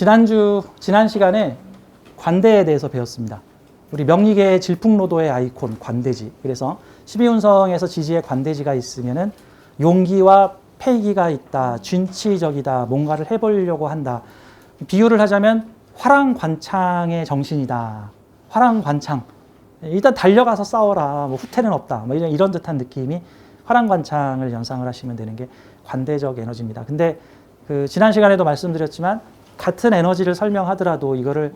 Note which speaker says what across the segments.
Speaker 1: 지난주 지난 시간에 관대에 대해서 배웠습니다. 우리 명리계의 질풍노도의 아이콘 관대지. 그래서 12운성에서 지지에 관대지가 있으면은 용기와 패기가 있다, 진취적이다, 뭔가를 해보려고 한다. 비유를 하자면 화랑 관창의 정신이다. 화랑 관창. 일단 달려가서 싸워라. 뭐 후퇴는 없다. 뭐 이런, 이런 듯한 느낌이 화랑관창을 연상을 하시면 되는 게 관대적 에너지입니다. 근데 그 지난 시간에도 말씀드렸지만 같은 에너지를 설명하더라도 이거를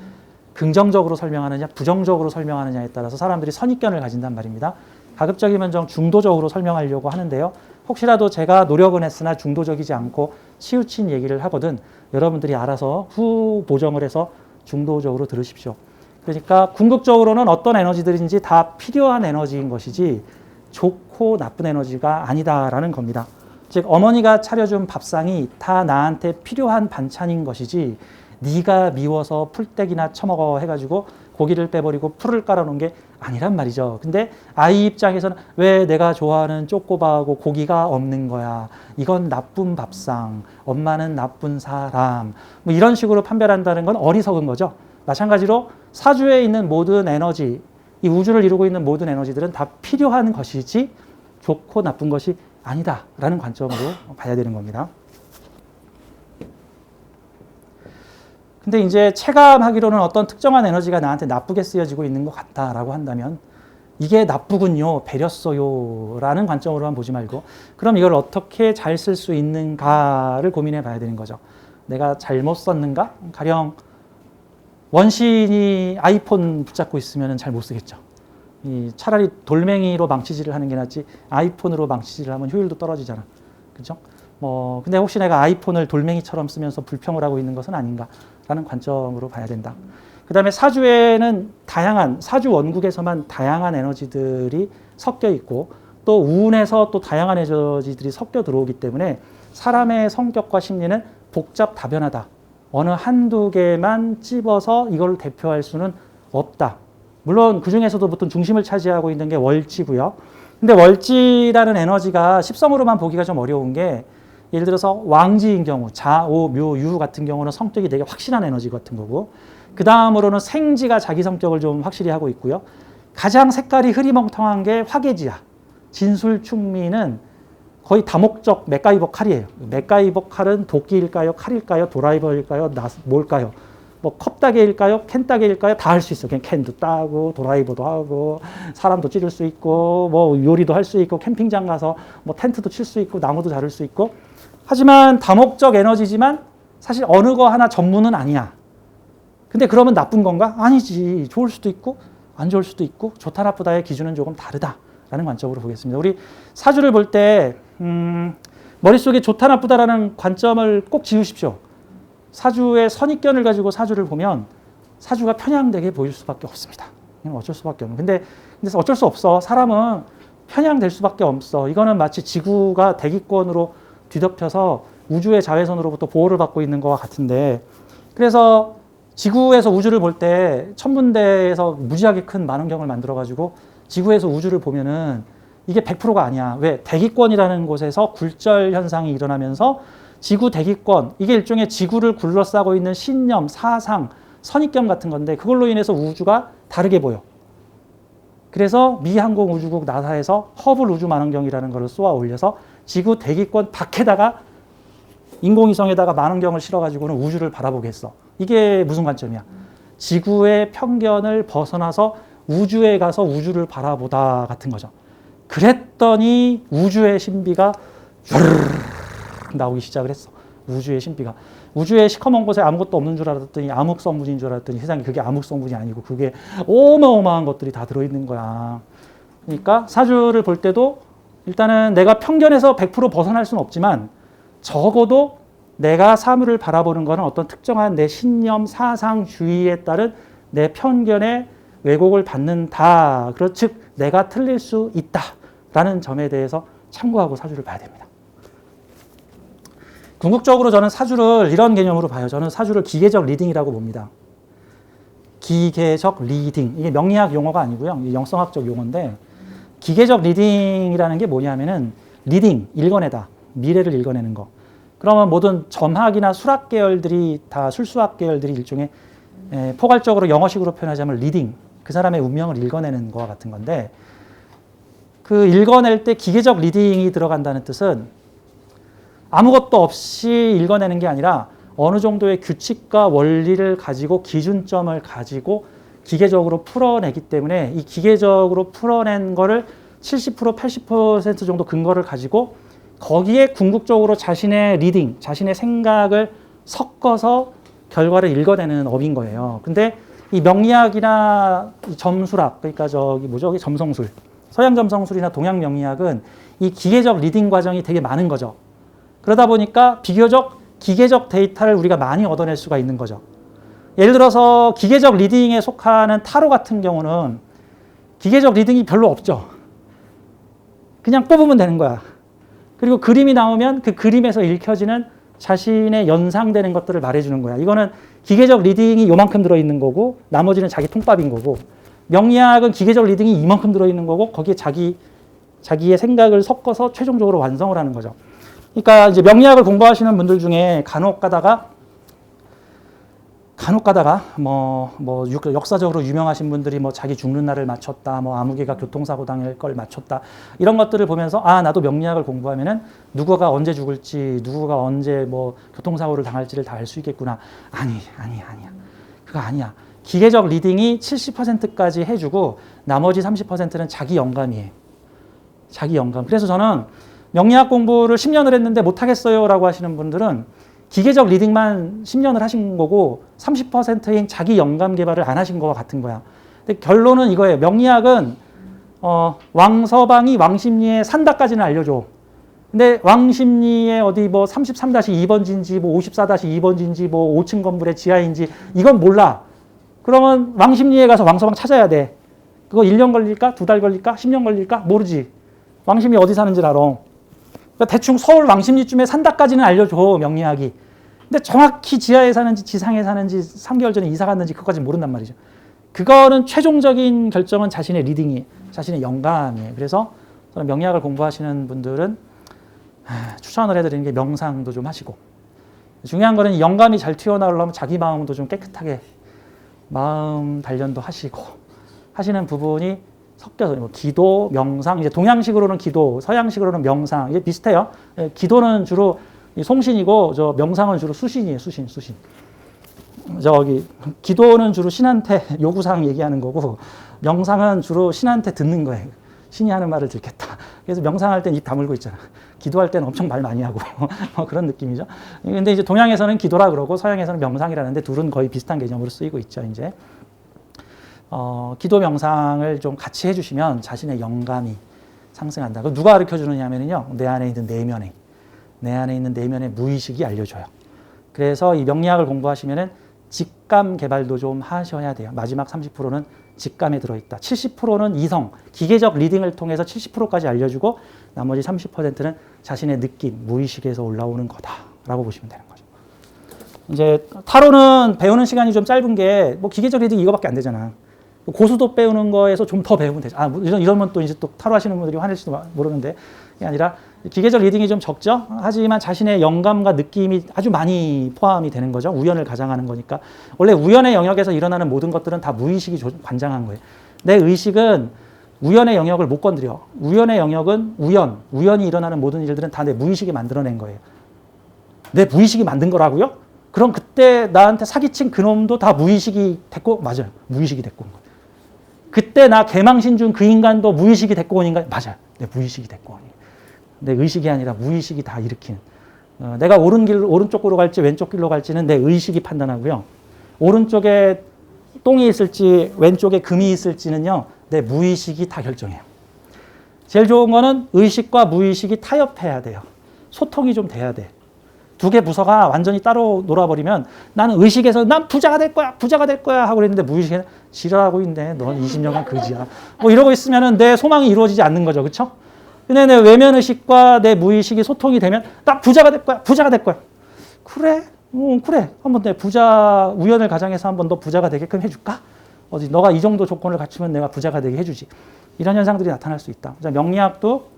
Speaker 1: 긍정적으로 설명하느냐 부정적으로 설명하느냐에 따라서 사람들이 선입견을 가진단 말입니다. 가급적이면 좀 중도적으로 설명하려고 하는데요. 혹시라도 제가 노력은 했으나 중도적이지 않고 치우친 얘기를 하거든 여러분들이 알아서 후 보정을 해서 중도적으로 들으십시오. 그러니까 궁극적으로는 어떤 에너지들인지 다 필요한 에너지인 것이지 좋고 나쁜 에너지가 아니다라는 겁니다. 즉 어머니가 차려준 밥상이 다 나한테 필요한 반찬인 것이지 네가 미워서 풀떼기나 처먹어 해가지고 고기를 빼버리고 풀을 깔아놓은 게 아니란 말이죠. 근데 아이 입장에서는 왜 내가 좋아하는 쪼꼬바하고 고기가 없는 거야? 이건 나쁜 밥상, 엄마는 나쁜 사람. 뭐 이런 식으로 판별한다는 건 어리석은 거죠. 마찬가지로 사주에 있는 모든 에너지, 이 우주를 이루고 있는 모든 에너지들은 다 필요한 것이지 좋고 나쁜 것이 아니다라는 관점으로 봐야 되는 겁니다. 근데 이제 체감하기로는 어떤 특정한 에너지가 나한테 나쁘게 쓰여지고 있는 것 같다라고 한다면 이게 나쁘군요, 배렸어요 라는 관점으로만 보지 말고 그럼 이걸 어떻게 잘 쓸 수 있는가를 고민해 봐야 되는 거죠. 내가 잘못 썼는가? 가령 원신이 아이폰 붙잡고 있으면 잘 못 쓰겠죠. 이 차라리 돌멩이로 망치질을 하는 게 낫지 아이폰으로 망치질을 하면 효율도 떨어지잖아. 그죠? 뭐 근데 혹시 내가 아이폰을 돌멩이처럼 쓰면서 불평을 하고 있는 것은 아닌가라는 관점으로 봐야 된다. 그다음에 사주에는 다양한 사주 원국에서만 다양한 에너지들이 섞여 있고 또 우운에서 또 다양한 에너지들이 섞여 들어오기 때문에 사람의 성격과 심리는 복잡 다변하다. 어느 한두 개만 찝어서 이걸 대표할 수는 없다. 물론 그 중에서도 보통 중심을 차지하고 있는 게 월지고요. 근데 월지라는 에너지가 십성으로만 보기가 좀 어려운 게 예를 들어서 왕지인 경우 자오 묘유 같은 경우는 성격이 되게 확실한 에너지 같은 거고 그 다음으로는 생지가 자기 성격을 좀 확실히 하고 있고요. 가장 색깔이 흐리멍텅한 게 화계지야. 진술충미는 거의 다목적 맥가이버 칼이에요. 맥가이버 칼은 도끼일까요? 칼일까요? 도라이버일까요? 나, 뭘까요? 뭐 컵따개일까요? 캔따개일까요? 다 할 수 있어. 그냥 캔도 따고 도라이버도 하고 사람도 찌를 수 있고 뭐 요리도 할 수 있고 캠핑장 가서 뭐 텐트도 칠 수 있고 나무도 자를 수 있고 하지만 다목적 에너지지만 사실 어느 거 하나 전문은 아니야. 근데 그러면 나쁜 건가? 아니지. 좋을 수도 있고 안 좋을 수도 있고 좋다 나쁘다의 기준은 조금 다르다라는 관점으로 보겠습니다. 우리 사주를 볼때 음, 머릿속에 좋다 나쁘다라는 관점을 꼭 지우십시오. 사주의 선입견을 가지고 사주를 보면 사주가 편향되게 보일 수밖에 없습니다. 어쩔 수밖에 없는. 근데, 근데 어쩔 수 없어. 사람은 편향될 수밖에 없어. 이거는 마치 지구가 대기권으로 뒤덮여서 우주의 자외선으로부터 보호를 받고 있는 것과 같은데 그래서 지구에서 우주를 볼 때 천문대에서 무지하게 큰 만원경을 만들어 가지고 지구에서 우주를 보면은 이게 100%가 아니야. 왜? 대기권이라는 곳에서 굴절 현상이 일어나면서 지구 대기권 이게 일종의 지구를 굴러싸고 있는 신념, 사상, 선입견 같은 건데 그걸로 인해서 우주가 다르게 보여. 그래서 미 항공 우주국 나사에서 허블 우주 만원경이라는 것을 쏘아 올려서 지구 대기권 밖에다가 인공위성에다가 만원경을 실어가지고는 우주를 바라보게 했어. 이게 무슨 관점이야? 지구의 편견을 벗어나서 우주에 가서 우주를 바라보다 같은 거죠. 그랬더니 우주의 신비가 나오기 시작을 했어. 우주의 신비가. 우주의 시커먼 곳에 아무것도 없는 줄 알았더니 암흑성분인 줄 알았더니 세상에 그게 암흑성분이 아니고 그게 어마어마한 것들이 다 들어있는 거야. 그러니까 사주를 볼 때도 일단은 내가 편견에서 100% 벗어날 수는 없지만 적어도 내가 사물을 바라보는 것은 어떤 특정한 내 신념, 사상, 주의에 따른 내 편견의 왜곡을 받는다. 그렇 즉 내가 틀릴 수 있다라는 점에 대해서 참고하고 사주를 봐야 됩니다. 궁극적으로 저는 사주를 이런 개념으로 봐요. 저는 사주를 기계적 리딩이라고 봅니다. 기계적 리딩. 이게 명리학 용어가 아니고요. 영성학적 용어인데 기계적 리딩이라는 게 뭐냐면은 리딩, 읽어내다. 미래를 읽어내는 거. 그러면 모든 점학이나 수학 계열들이 다 술수학 계열들이 일종의 에, 포괄적으로 영어식으로 표현하자면 리딩. 그 사람의 운명을 읽어내는 거와 같은 건데 그 읽어낼 때 기계적 리딩이 들어간다는 뜻은 아무것도 없이 읽어내는 게 아니라 어느 정도의 규칙과 원리를 가지고 기준점을 가지고 기계적으로 풀어내기 때문에 이 기계적으로 풀어낸 거를 70% 80% 정도 근거를 가지고 거기에 궁극적으로 자신의 리딩, 자신의 생각을 섞어서 결과를 읽어내는 업인 거예요. 근데 이 명리학이나 이 점수학, 그러니까 저기 뭐죠? 점성술, 서양 점성술이나 동양 명리학은 이 기계적 리딩 과정이 되게 많은 거죠. 그러다 보니까 비교적 기계적 데이터를 우리가 많이 얻어낼 수가 있는 거죠. 예를 들어서 기계적 리딩에 속하는 타로 같은 경우는 기계적 리딩이 별로 없죠. 그냥 뽑으면 되는 거야. 그리고 그림이 나오면 그 그림에서 읽혀지는 자신의 연상되는 것들을 말해주는 거야. 이거는 기계적 리딩이 요만큼 들어있는 거고 나머지는 자기 통밥인 거고 명리학은 기계적 리딩이 이만큼 들어있는 거고 거기에 자기 자기의 생각을 섞어서 최종적으로 완성을 하는 거죠. 그러니까 이제 명리학을 공부하시는 분들 중에 간혹 가다가 간혹 가다가 뭐, 뭐 육- 역사적으로 유명하신 분들이 뭐 자기 죽는 날을 맞췄다, 뭐 아무개가 교통사고 당할 걸 맞췄다 이런 것들을 보면서 아 나도 명리학을 공부하면은 누구가 언제 죽을지 누구가 언제 뭐 교통사고를 당할지를 다 알 수 있겠구나. 아니 아니 아니야. 그거 아니야. 기계적 리딩이 70%까지 해주고 나머지 30%는 자기 영감이에요. 자기 영감. 그래서 저는 명리학 공부를 10년을 했는데 못하겠어요라고 하시는 분들은 기계적 리딩만 10년을 하신 거고 30%인 자기 영감 개발을 안 하신 거와 같은 거야. 근데 결론은 이거예요. 명리학은 어, 왕서방이 왕십리에 산다까지는 알려줘. 근데 왕십리에 어디 뭐 33-2번지인지 뭐 54-2번지인지 뭐 5층 건물의 지하인지 이건 몰라. 그러면 왕십리에 가서 왕서방 찾아야 돼. 그거 1년 걸릴까? 두 달 걸릴까? 10년 걸릴까? 모르지. 왕십리 어디 사는지 알아. 그러니까 대충 서울 왕십리쯤에 산다까지는 알려줘 명리학이. 근데 정확히 지하에 사는지 지상에 사는지 3개월 전에 이사 갔는지 그것까지 모른단 말이죠. 그거는 최종적인 결정은 자신의 리딩이, 자신의 영감이에요. 그래서 저는 명리학을 공부하시는 분들은 하, 추천을 해드리는 게 명상도 좀 하시고 중요한 거는 영감이 잘 튀어나오려면 자기 마음도 좀 깨끗하게 마음 단련도 하시고 하시는 부분이 섞여서 뭐 기도, 명상, 이제 동양식으로는 기도, 서양식으로는 명상 이게 비슷해요. 예, 기도는 주로 이 송신이고 저 명상은 주로 수신이에요. 수신, 수신. 저기 기도는 주로 신한테 요구사항 얘기하는 거고 명상은 주로 신한테 듣는 거예요. 신이 하는 말을 듣겠다. 그래서 명상할 땐 입 다물고 있잖아. 기도할 때는 엄청 말 많이 하고 뭐 그런 느낌이죠. 근데 이제 동양에서는 기도라 그러고 서양에서는 명상이라는데 둘은 거의 비슷한 개념으로 쓰이고 있죠. 이제 어, 기도 명상을 좀 같이 해주시면 자신의 영감이 상승한다. 그 누가 가르쳐 주느냐면요. 내 안에 있는 내면에 내 안에 있는 내면의 무의식이 알려줘요. 그래서 이 명리학을 공부하시면은 직감 개발도 좀 하셔야 돼요. 마지막 30%는 직감에 들어있다. 70%는 이성, 기계적 리딩을 통해서 70%까지 알려주고 나머지 30%는 자신의 느낌, 무의식에서 올라오는 거다라고 보시면 되는 거죠. 이제 타로는 배우는 시간이 좀 짧은 게 뭐 기계적 리딩 이거밖에 안 되잖아. 고수도 배우는 거에서 좀 더 배우면 되죠. 아, 뭐 이런, 이러면 또 이제 또 타로 하시는 분들이 화낼지도 모르는데, 그게 아니라 기계적 리딩이 좀 적죠? 하지만 자신의 영감과 느낌이 아주 많이 포함이 되는 거죠. 우연을 가장하는 거니까. 원래 우연의 영역에서 일어나는 모든 것들은 다 무의식이 조- 관장한 거예요. 내 의식은 우연의 영역을 못 건드려. 우연의 영역은 우연, 우연이 일어나는 모든 일들은 다 내 무의식이 만들어낸 거예요. 내 무의식이 만든 거라고요? 그럼 그때 나한테 사기친 그놈도 다 무의식이 됐고, 맞아요. 무의식이 됐고. 그때 나 개망신 준 그 인간도 무의식이 됐고 온 인간, 맞아요. 내 무의식이 됐고 온 인간. 내 의식이 아니라 무의식이 다 일으키는. 어, 내가 오른 길, 오른쪽으로 갈지 왼쪽 길로 갈지는 내 의식이 판단하고요. 오른쪽에 똥이 있을지 왼쪽에 금이 있을지는요, 내 무의식이 다 결정해요. 제일 좋은 거는 의식과 무의식이 타협해야 돼요. 소통이 좀 돼야 돼. 두 개 부서가 완전히 따로 놀아버리면 나는 의식에서 난 부자가 될 거야, 부자가 될 거야 하고 그랬는데 무의식에는 지랄하고 있네. 넌 20년간 그지야. 뭐 이러고 있으면은 내 소망이 이루어지지 않는 거죠. 그쵸? 근데 내 외면 의식과 내 무의식이 소통이 되면 나 부자가 될 거야, 부자가 될 거야. 그래? 응, 그래. 한번 내 부자 우연을 가장해서 한번 너 부자가 되게끔 해 줄까? 어디 너가 이 정도 조건을 갖추면 내가 부자가 되게 해 주지. 이런 현상들이 나타날 수 있다. 자, 명리학도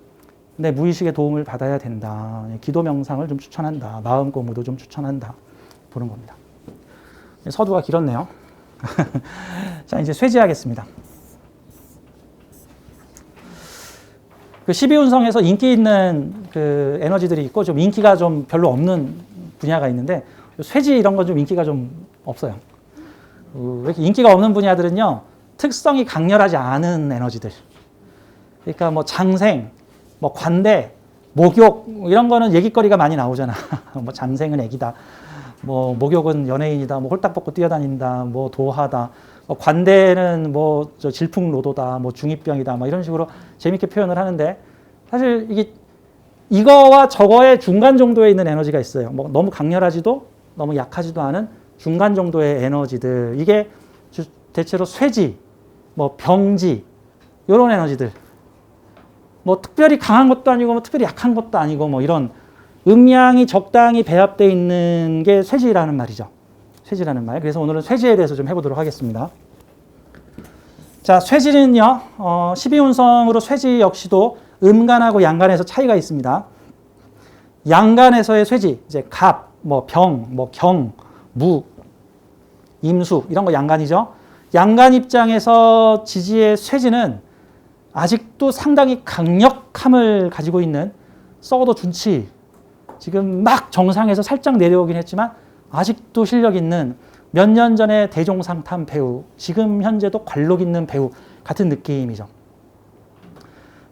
Speaker 1: 내 무의식의 도움을 받아야 된다. 기도 명상을 좀 추천한다. 마음 공부도 좀 추천한다. 보는 겁니다. 서두가 길었네요. 자, 이제 쇠지하겠습니다. 그 12운성에서 인기 있는 그 에너지들이 있고 좀 인기가 좀 별로 없는 분야가 있는데 쇠지 이런 건 좀 인기가 좀 없어요. 어, 왜 이렇게 인기가 없는 분야들은요 특성이 강렬하지 않은 에너지들. 그러니까 뭐 장생, 뭐 관대, 목욕 이런 거는 얘기거리가 많이 나오잖아. 뭐 장생은 애기다. 뭐 목욕은 연예인이다. 뭐 홀딱 벗고 뛰어다닌다. 뭐 도하다. 뭐 관대는 뭐저 질풍노도다. 뭐 중이병이다. 뭐 이런 식으로 재밌게 표현을 하는데 사실 이게 이거와 저거의 중간 정도에 있는 에너지가 있어요. 뭐 너무 강렬하지도 너무 약하지도 않은 중간 정도의 에너지들. 이게 주- 대체로 쇠지, 뭐 병지 이런 에너지들. 뭐 특별히 강한 것도 아니고 뭐 특별히 약한 것도 아니고 뭐 이런 음양이 적당히 배합되어 있는 게 쇠지라는 말이죠. 쇠지라는 말. 그래서 오늘은 쇠지에 대해서 좀 해보도록 하겠습니다. 자, 쇠지는요, 어, 12운성으로 쇠지 역시도 음간하고 양간에서 차이가 있습니다. 양간에서의 쇠지, 이제 갑, 뭐 병, 뭐 경, 무, 임수 이런 거 양간이죠. 양간 입장에서 지지의 쇠지는 아직도 상당히 강력함을 가지고 있는 썩어도 준치 지금 막 정상에서 살짝 내려오긴 했지만 아직도 실력 있는 몇 년 전에 대종상탐 배우 지금 현재도 관록 있는 배우 같은 느낌이죠.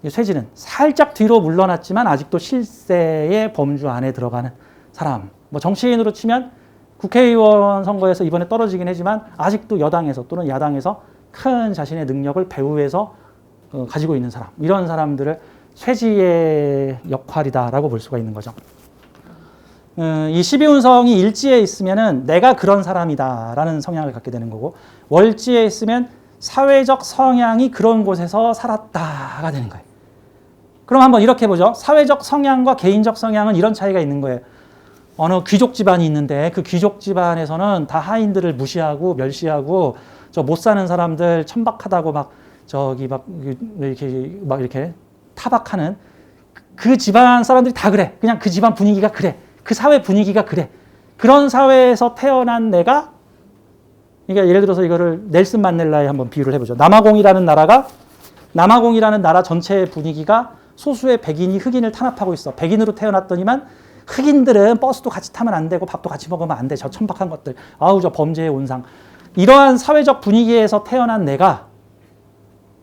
Speaker 1: 이 쇠지는 살짝 뒤로 물러났지만 아직도 실세의 범주 안에 들어가는 사람. 뭐 정치인으로 치면 국회의원 선거에서 이번에 떨어지긴 하지만 아직도 여당에서 또는 야당에서 큰 자신의 능력을 배후에서 어, 가지고 있는 사람. 이런 사람들을 쇠지의 역할이다라고 볼 수가 있는 거죠. 음, 이 12운성이 일지에 있으면은 내가 그런 사람이다라는 성향을 갖게 되는 거고 월지에 있으면 사회적 성향이 그런 곳에서 살았다가 되는 거예요. 그럼 한번 이렇게 보죠. 사회적 성향과 개인적 성향은 이런 차이가 있는 거예요. 어느 귀족 집안이 있는데 그 귀족 집안에서는 다 하인들을 무시하고 멸시하고 저 못 사는 사람들 천박하다고 막 저기 막 이렇게 막 이렇게 타박하는 그 집안 사람들이 다 그래. 그냥 그 집안 분위기가 그래. 그 사회 분위기가 그래. 그런 사회에서 태어난 내가 그러니까 예를 들어서 이거를 넬슨 만델라에 한번 비유를 해보죠. 남아공이라는 나라가 남아공이라는 나라 전체의 분위기가 소수의 백인이 흑인을 탄압하고 있어. 백인으로 태어났더니만 흑인들은 버스도 같이 타면 안 되고 밥도 같이 먹으면 안 돼. 저 천박한 것들. 아우 저 범죄의 온상. 이러한 사회적 분위기에서 태어난 내가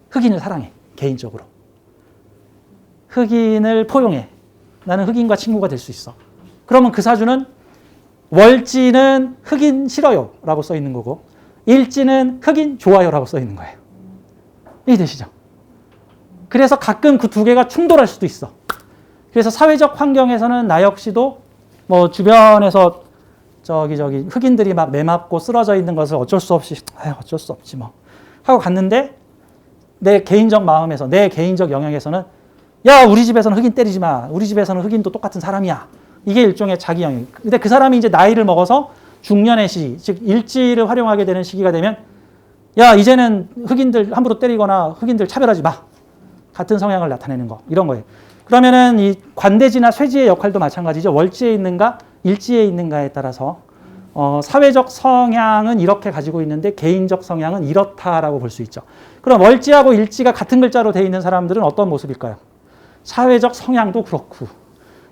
Speaker 1: 흑인을 사랑해. 개인적으로. 흑인을 포용해. 나는 흑인과 친구가 될 수 있어. 그러면 그 사주는 월지는 흑인 싫어요 라고 써 있는 거고 일지는 흑인 좋아요 라고 써 있는 거예요. 이해되시죠? 그래서 가끔 그 두 개가 충돌할 수도 있어. 그래서 사회적 환경에서는 나 역시도 뭐 주변에서 저기 저기 흑인들이 막 매맞고 쓰러져 있는 것을 어쩔 수 없이 아유 어쩔 수 없지 뭐 하고 갔는데 내 개인적 마음에서 내 개인적 영역에서는 야 우리 집에서는 흑인 때리지 마 우리 집에서는 흑인도 똑같은 사람이야 이게 일종의 자기 영역. 근데 그 사람이 이제 나이를 먹어서 중년의 시기 즉 일지를 활용하게 되는 시기가 되면 야 이제는 흑인들 함부로 때리거나 흑인들 차별하지 마. 같은 성향을 나타내는 거. 이런 거예요. 그러면은 이 관대지나 쇠지의 역할도 마찬가지죠. 월지에 있는가 일지에 있는가에 따라서. 어, 사회적 성향은 이렇게 가지고 있는데 개인적 성향은 이렇다라고 볼 수 있죠. 그럼 월지하고 일지가 같은 글자로 되어 있는 사람들은 어떤 모습일까요? 사회적 성향도 그렇고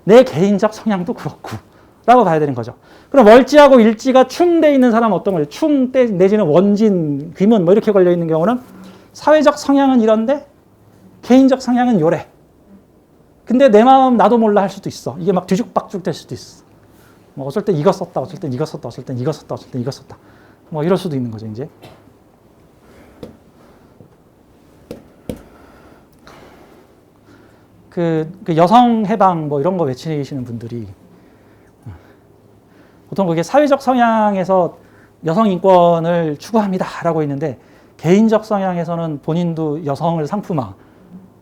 Speaker 1: 내 개인적 성향도 그렇고 라고 봐야 되는 거죠. 그럼 월지하고 일지가 충돼 있는 사람은 어떤 거예요? 충 때 내지는 원진, 귀문 뭐 이렇게 걸려 있는 경우는 사회적 성향은 이런데 개인적 성향은 요래. 근데 내 마음 나도 몰라 할 수도 있어. 이게 막 뒤죽박죽 될 수도 있어. 뭐 어쩔 땐 이거 썼다, 어쩔 땐 이거 썼다, 어쩔 땐 이거 썼다, 어쩔 땐 이거 썼다. 뭐 이럴 수도 있는 거죠, 이제. 그, 그 여성 해방 뭐 이런 거 외치시는 분들이 보통 그게 사회적 성향에서 여성 인권을 추구합니다라고 있는데 개인적 성향에서는 본인도 여성을 상품화,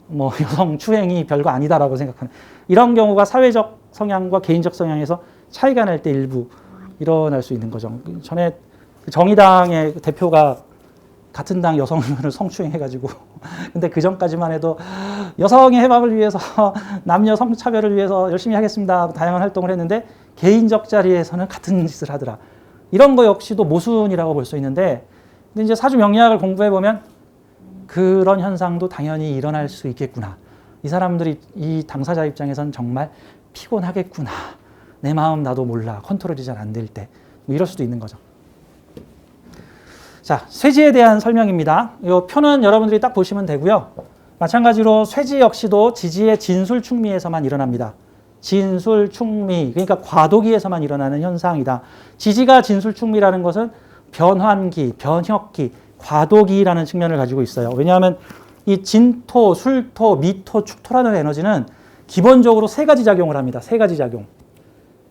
Speaker 1: 뭐 여성 추행이 별거 아니다라고 생각하는 이런 경우가 사회적 성향과 개인적 성향에서 차이가 날 때 일부 일어날 수 있는 거죠. 전에 그 정의당의 대표가 같은 당 여성 의원을 성추행해가지고. 근데 그 전까지만 해도 여성의 해방을 위해서 남녀 성차별을 위해서 열심히 하겠습니다. 다양한 활동을 했는데 개인적 자리에서는 같은 짓을 하더라. 이런 거 역시도 모순이라고 볼 수 있는데 근데 이제 사주 명리학을 공부해 보면 그런 현상도 당연히 일어날 수 있겠구나. 이 사람들이 이 당사자 입장에선 정말 피곤하겠구나. 내 마음 나도 몰라. 컨트롤이 잘 안 될 때. 뭐 이럴 수도 있는 거죠. 자, 쇠지에 대한 설명입니다. 이 표는 여러분들이 딱 보시면 되고요. 마찬가지로 쇠지 역시도 지지의 진술 충미에서만 일어납니다. 진술 충미, 그러니까 과도기에서만 일어나는 현상이다. 지지가 진술 충미라는 것은 변환기, 변혁기, 과도기라는 측면을 가지고 있어요. 왜냐하면 이 진토, 술토, 미토, 축토라는 에너지는 기본적으로 세 가지 작용을 합니다. 세 가지 작용.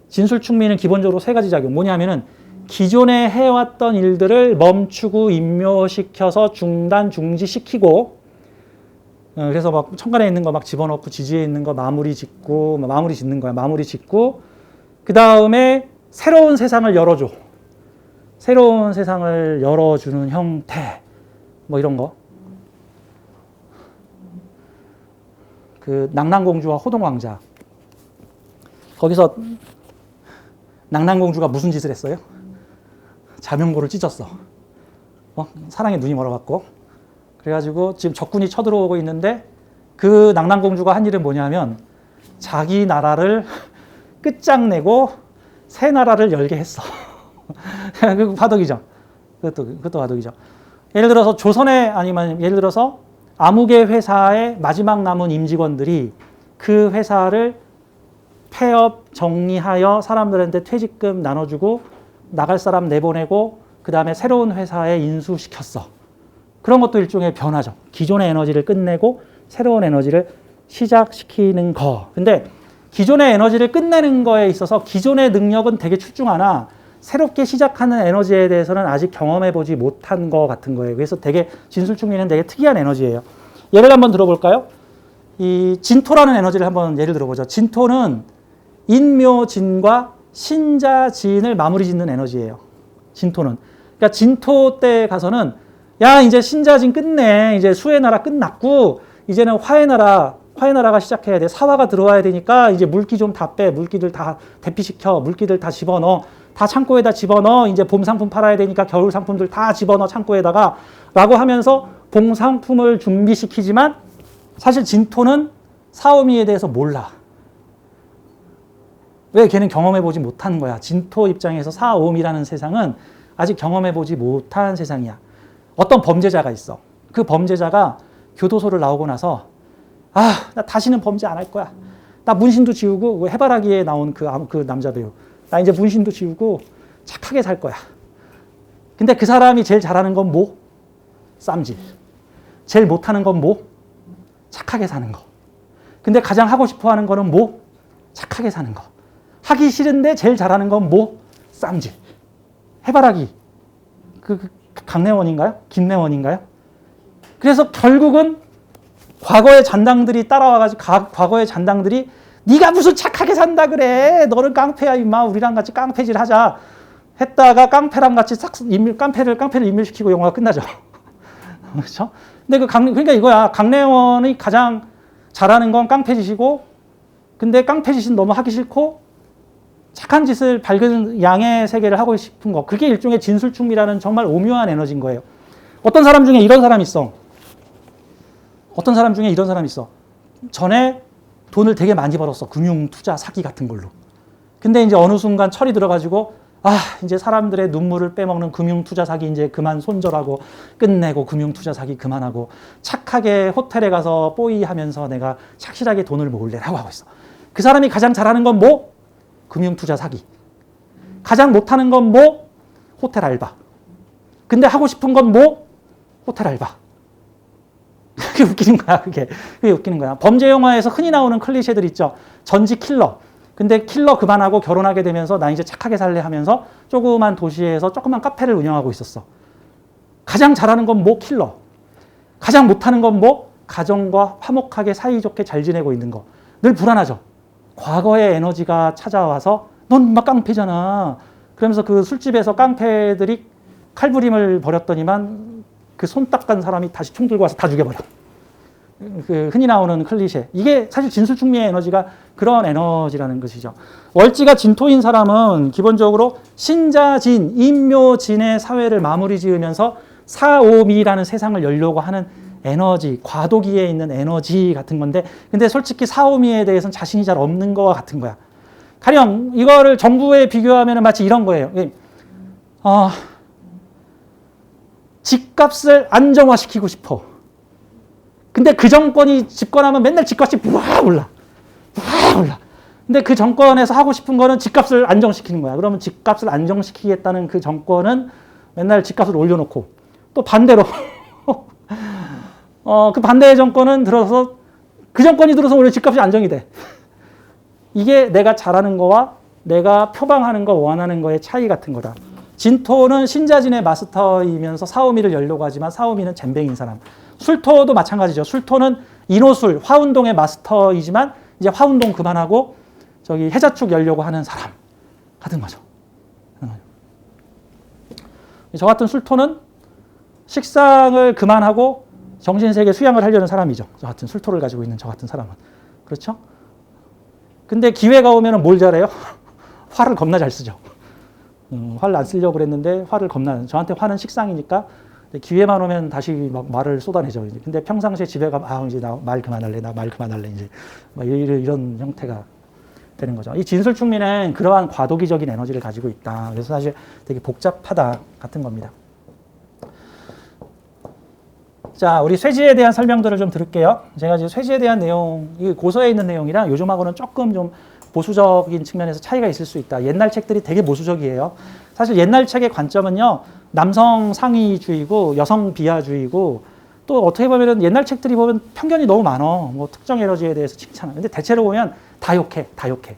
Speaker 1: 진술 충미는 기본적으로 세 가지 작용. 뭐냐면은 기존에 해왔던 일들을 멈추고 임묘시켜서 중단, 중지시키고 어, 그래서 막 천간에 있는 거 막 집어넣고 지지에 있는 거 마무리 짓고 뭐 마무리 짓는 거야. 마무리 짓고 그 다음에 새로운 세상을 열어줘. 새로운 세상을 열어주는 형태 뭐 이런 거. 그 낭랑공주와 호동왕자 거기서 낭랑공주가 무슨 짓을 했어요? 자명고를 찢었어. 어? 사랑에 눈이 멀어갖고. 그래가지고 지금 적군이 쳐들어오고 있는데 그 낭랑공주가 한 일은 뭐냐면 자기 나라를 끝장내고 새 나라를 열게 했어. 그 화덕이죠. 그것도, 그것도 화덕이죠. 예를 들어서 조선에 아니면 예를 들어서 아무개 회사의 마지막 남은 임직원들이 그 회사를 폐업 정리하여 사람들한테 퇴직금 나눠주고 나갈 사람 내보내고 그 다음에 새로운 회사에 인수시켰어. 그런 것도 일종의 변화죠. 기존의 에너지를 끝내고 새로운 에너지를 시작시키는 거. 근데 기존의 에너지를 끝내는 거에 있어서 기존의 능력은 되게 출중하나 새롭게 시작하는 에너지에 대해서는 아직 경험해 보지 못한 거 같은 거예요. 그래서 되게 진술충리는 되게 특이한 에너지예요. 예를 한번 들어볼까요? 이 진토라는 에너지를 한번 예를 들어보죠. 진토는 인묘진과 신자 진을 마무리 짓는 에너지예요. 진토는. 그러니까 진토 때 가서는 야 이제 신자진 끝내. 이제 수의 나라 끝났고 이제는 화의 나라 화의 나라가 시작해야 돼. 사화가 들어와야 되니까 이제 물기 좀 다 빼. 물기들 다 대피시켜. 물기들 다 집어넣어. 다 창고에다 집어넣어. 이제 봄 상품 팔아야 되니까 겨울 상품들 다 집어넣어 창고에다가. 라고 하면서 봄 상품을 준비시키지만 사실 진토는 사오미에 대해서 몰라 왜 걔는 경험해보지 못한 거야 진토 입장에서 사오미라는 세상은 아직 경험해보지 못한 세상이야 어떤 범죄자가 있어. 그 범죄자가 교도소를 나오고 나서 아, 나 다시는 범죄 안 할 거야. 나 문신도 지우고 그 해바라기에 나온 그, 아- 그 남자 배우. 나 이제 문신도 지우고 착하게 살 거야. 근데 그 사람이 제일 잘하는 건 뭐? 쌈질. 제일 못하는 건 뭐? 착하게 사는 거. 근데 가장 하고 싶어 하는 거는 뭐? 착하게 사는 거. 하기 싫은데 제일 잘하는 건 뭐? 쌈질. 해바라기. 그, 그 강래원인가요? 김래원인가요? 그래서 결국은 과거의 잔당들이 따라와가지고 가- 과거의 잔당들이 네가 무슨 착하게 산다 그래 너는 깡패야 임마 우리랑 같이 깡패질 하자 했다가 깡패랑 같이 싹 인밀 깡패를 깡패를 인멸시키고 영화가 끝나죠 그렇죠? 근데 그 강, 그러니까 이거야 강래원이 가장 잘하는 건 깡패짓이고 근데 깡패짓은 너무 하기 싫고 착한 짓을 밝은 양의 세계를 하고 싶은 거. 그게 일종의 진술충미라는 정말 오묘한 에너지인 거예요. 어떤 사람 중에 이런 사람이 있어. 어떤 사람 중에 이런 사람이 있어. 전에 돈을 되게 많이 벌었어. 금융 투자 사기 같은 걸로. 근데 이제 어느 순간 철이 들어가지고 아, 이제 사람들의 눈물을 빼먹는 금융 투자 사기 이제 그만 손절하고 끝내고 금융 투자 사기 그만하고 착하게 호텔에 가서 뽀이 하면서 내가 착실하게 돈을 모을래라고 하고 있어. 그 사람이 가장 잘하는 건 뭐? 금융투자 사기. 가장 못하는 건 뭐? 호텔 알바. 근데 하고 싶은 건 뭐? 호텔 알바. 그게 웃기는 거야, 그게. 그게 웃기는 거야. 범죄 영화에서 흔히 나오는 클리셰들 있죠. 전직 킬러. 근데 킬러 그만하고 결혼하게 되면서 나 이제 착하게 살래 하면서 조그만 도시에서 조그만 카페를 운영하고 있었어. 가장 잘하는 건 뭐? 킬러. 가장 못하는 건 뭐? 가정과 화목하게 사이좋게 잘 지내고 있는 거. 늘 불안하죠. 과거의 에너지가 찾아와서 넌 막 깡패잖아. 그러면서 그 술집에서 깡패들이 칼부림을 벌였더니만 그 손 닦은 사람이 다시 총 들고 와서 다 죽여버려. 그 흔히 나오는 클리셰. 이게 사실 진술충미의 에너지가 그런 에너지라는 것이죠. 월지가 진토인 사람은 기본적으로 신자진, 인묘진의 사회를 마무리 지으면서 사오미라는 세상을 열려고 하는 에너지, 과도기에 있는 에너지 같은 건데, 근데 솔직히 사오미에 대해서는 자신이 잘 없는 거와 같은 거야. 가령 이거를 정부에 비교하면 마치 이런 거예요. 예. 어, 집값을 안정화시키고 싶어. 근데 그 정권이 집권하면 맨날 집값이 부하 올라. 부하 올라. 근데 그 정권에서 하고 싶은 거는 집값을 안정시키는 거야. 그러면 집값을 안정시키겠다는 그 정권은 맨날 집값을 올려놓고 또 반대로 어, 그 반대의 정권은 들어서 그 정권이 들어서 오히려 집값이 안정이 돼. 이게 내가 잘하는 거와 내가 표방하는 거 원하는 거의 차이 같은 거다. 진토는 신자진의 마스터이면서 사오미를 열려고 하지만 사오미는 잼뱅인 사람. 술토도 마찬가지죠. 술토는 인호술, 화운동의 마스터이지만 이제 화운동 그만하고 저기 해자축 열려고 하는 사람 같은 거죠. 저 같은 술토는 식상을 그만하고 정신세계 수양을 하려는 사람이죠. 저 같은 술토를 가지고 있는 저 같은 사람은. 그렇죠? 근데 기회가 오면 뭘 잘해요? 화를 겁나 잘 쓰죠. 음, 화를 안 쓰려고 그랬는데 화를 겁나. 저한테 화는 식상이니까 기회만 오면 다시 막 말을 쏟아내죠. 근데 평상시에 집에 가면 아 이제 나 말 그만할래, 나 말 그만할래 이제 막 이런, 이런 형태가 되는 거죠. 이 진술 충미는 그러한 과도기적인 에너지를 가지고 있다. 그래서 사실 되게 복잡하다 같은 겁니다. 자, 우리 쇠지에 대한 설명들을 좀 들을게요. 제가 지금 쇠지에 대한 내용, 이 고서에 있는 내용이랑 요즘하고는 조금 좀 보수적인 측면에서 차이가 있을 수 있다. 옛날 책들이 되게 보수적이에요. 사실 옛날 책의 관점은요, 남성 상위주의고 여성 비하주의고 또 어떻게 보면은 옛날 책들이 보면 편견이 너무 많어. 뭐 특정 에너지에 대해서 칭찬. 근데 대체로 보면 다 욕해, 다 욕해.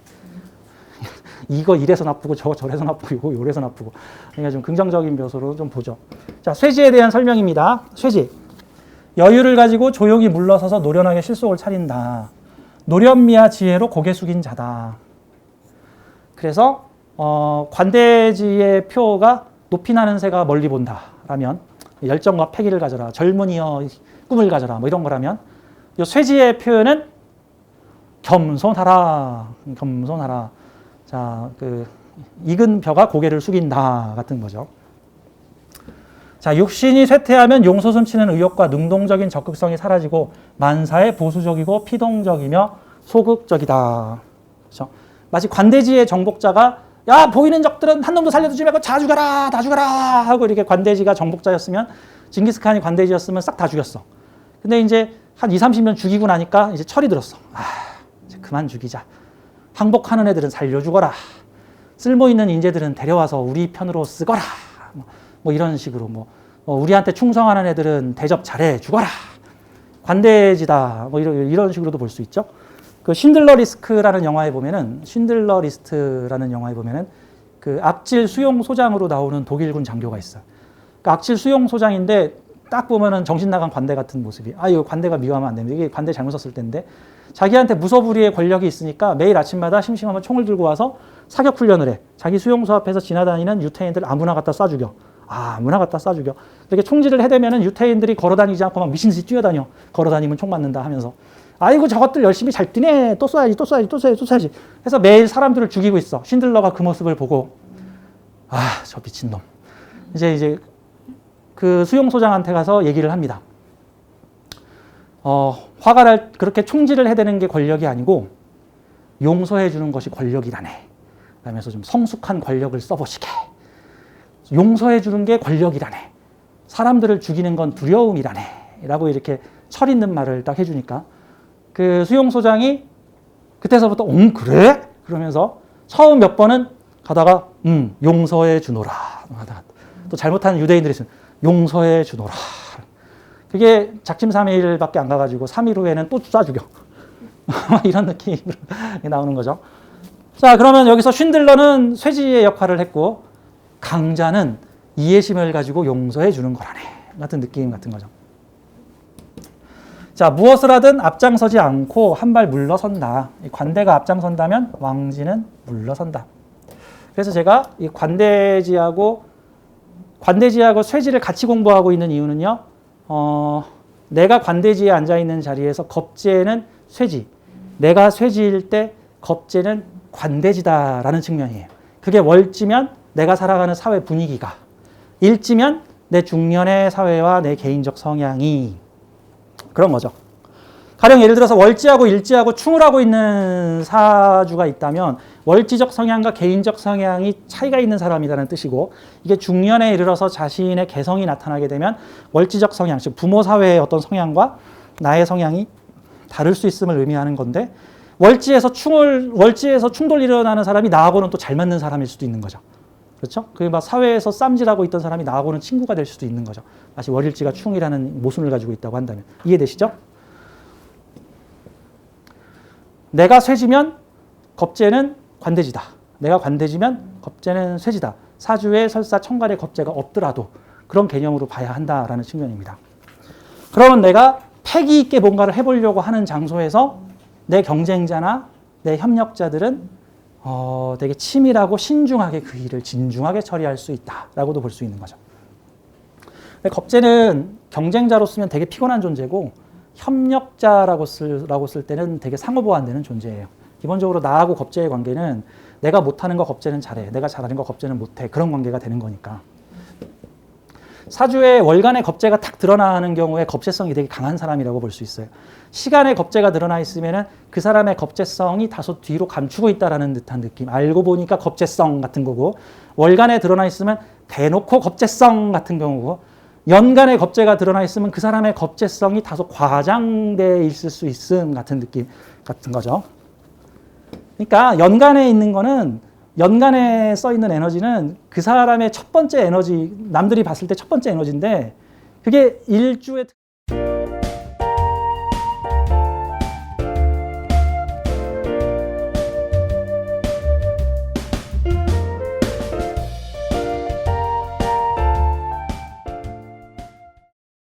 Speaker 1: 이거 이래서 나쁘고 저거 저래서 나쁘고 요래서 나쁘고. 그러니까 좀 긍정적인 묘소로 좀 보죠. 자, 쇠지에 대한 설명입니다. 쇠지. 여유를 가지고 조용히 물러서서 노련하게 실속을 차린다. 노련미와 지혜로 고개 숙인 자다. 그래서 어, 관대지의 표가 높이 나는 새가 멀리 본다. 라면 열정과 패기를 가져라. 젊은이여 꿈을 가져라. 뭐 이런 거라면 이 쇠지의 표현은 겸손하라. 겸손하라. 자, 그 익은 벼가 고개를 숙인다 같은 거죠. 자, 육신이 쇠퇴하면 용솟음치는 의욕과 능동적인 적극성이 사라지고 만사에 보수적이고 피동적이며 소극적이다. 그렇죠? 마치 관대지의 정복자가 야 보이는 적들은 한 놈도 살려두지 말고 다 죽여라, 다 죽여라 하고 이렇게 관대지가 정복자였으면 징기스칸이 관대지였으면 싹 다 죽였어. 근데 이제 한 2, 30년 죽이고 나니까 이제 철이 들었어. 아, 이제 그만 죽이자. 항복하는 애들은 살려 죽어라. 쓸모 있는 인재들은 데려와서 우리 편으로 쓰거라. 뭐, 뭐 이런 식으로 뭐 어, 우리한테 충성하는 애들은 대접 잘해 죽어라. 관대지다. 뭐 이런 이런 식으로도 볼 수 있죠. 그 신들러 리스크라는 영화에 보면은 신들러 리스트라는 영화에 보면은 그 악질 수용 소장으로 나오는 독일군 장교가 있어. 그 악질 수용 소장인데 딱 보면은 정신 나간 관대 같은 모습이. 아 이거 관대가 미워하면 안 됩니다. 이게 관대 잘못 썼을 텐데 자기한테 무소불위의 권력이 있으니까 매일 아침마다 심심하면 총을 들고 와서 사격 훈련을 해. 자기 수용소 앞에서 지나다니는 유태인들 아무나 갖다 쏴 죽여. 아, 아무나 갖다 쏴 죽여. 이렇게 총질을 해대면은 유태인들이 걸어 다니지 않고 막 미친 듯이 뛰어다녀. 걸어 다니면 총 맞는다 하면서. 아이고 저것들 열심히 잘 뛰네. 또 쏴야지, 또 쏴야지, 또 쏴야지, 또 쏴야지. 해서 매일 사람들을 죽이고 있어. 신들러가 그 모습을 보고 아, 저 미친놈. 이제 이제 그 수용소장한테 가서 얘기를 합니다. 어, 화가 날 그렇게 총질을 해대는 게 권력이 아니고 용서해 주는 것이 권력이라네. 그러면서 좀 성숙한 권력을 써보시게. 용서해 주는 게 권력이라네. 사람들을 죽이는 건 두려움이라네. 라고 이렇게 철 있는 말을 딱 해주니까 그 수용 소장이 그때서부터 응 그래? 그러면서 처음 몇 번은 가다가 음 용서해 주노라 또 잘못하는 유대인들이 있으면 용서해 주노라 그게 작심 3일밖에 안 가가지고 3일 후에는 또 쏴 죽여 이런 느낌으로 나오는 거죠 자 그러면 여기서 쉰들러는 쇠지의 역할을 했고 강자는 이해심을 가지고 용서해 주는 거라네 같은 느낌 같은 거죠 자, 무엇을 하든 앞장서지 않고 한 발 물러선다. 이 관대가 앞장선다면 왕지는 물러선다. 그래서 제가 이 관대지하고 관대지하고 쇠지를 같이 공부하고 있는 이유는요. 어, 내가 관대지에 앉아 있는 자리에서 겁재는 쇠지, 내가 쇠지일 때 겁재는 관대지다라는 측면이에요. 그게 월지면 내가 살아가는 사회 분위기가, 일지면 내 중년의 사회와 내 개인적 성향이 그런 거죠. 가령 예를 들어서 월지하고 일지하고 충을 하고 있는 사주가 있다면 월지적 성향과 개인적 성향이 차이가 있는 사람이라는 뜻이고 이게 중년에 이르러서 자신의 개성이 나타나게 되면 월지적 성향, 즉 부모 사회의 어떤 성향과 나의 성향이 다를 수 있음을 의미하는 건데 월지에서 충을 월지에서 충돌이 일어나는 사람이 나하고는 또 잘 맞는 사람일 수도 있는 거죠. 그렇죠? 그막 사회에서 쌈질하고 있던 사람이 나하고는 친구가 될 수도 있는 거죠. 마치 월일지가 충이라는 모순을 가지고 있다고 한다면 이해되시죠? 내가 쇠지면 겁재는 관대지다. 내가 관대지면 겁재는 쇠지다. 사주에 설사 천간에 겁재가 없더라도 그런 개념으로 봐야 한다라는 측면입니다. 그러면 내가 패기 있게 뭔가를 해보려고 하는 장소에서 내 경쟁자나 내 협력자들은 어, 되게 치밀하고 신중하게 그 일을 진중하게 처리할 수 있다라고도 볼 수 있는 거죠. 근데 겁재는 경쟁자로 쓰면 되게 피곤한 존재고 협력자라고 쓰라고 쓸 때는 되게 상호 보완되는 존재예요. 기본적으로 나하고 겁재의 관계는 내가 못하는 거 겁재는 잘해, 내가 잘하는 거 겁재는 못해 그런 관계가 되는 거니까. 사주에 월간의 겁재가 탁 드러나는 경우에 겁재성이 되게 강한 사람이라고 볼 수 있어요. 시간의 겁재가 드러나 있으면은 그 사람의 겁재성이 다소 뒤로 감추고 있다라는 듯한 느낌. 알고 보니까 겁재성 같은 거고 월간에 드러나 있으면 대놓고 겁재성 같은 경우고 연간의 겁재가 드러나 있으면 그 사람의 겁재성이 다소 과장돼 있을 수 있음 같은 느낌 같은 거죠. 그러니까 연간에 있는 거는 연간에 써 있는 에너지는 그 사람의 첫 번째 에너지, 남들이 봤을 때 첫 번째 에너지인데 그게 일주의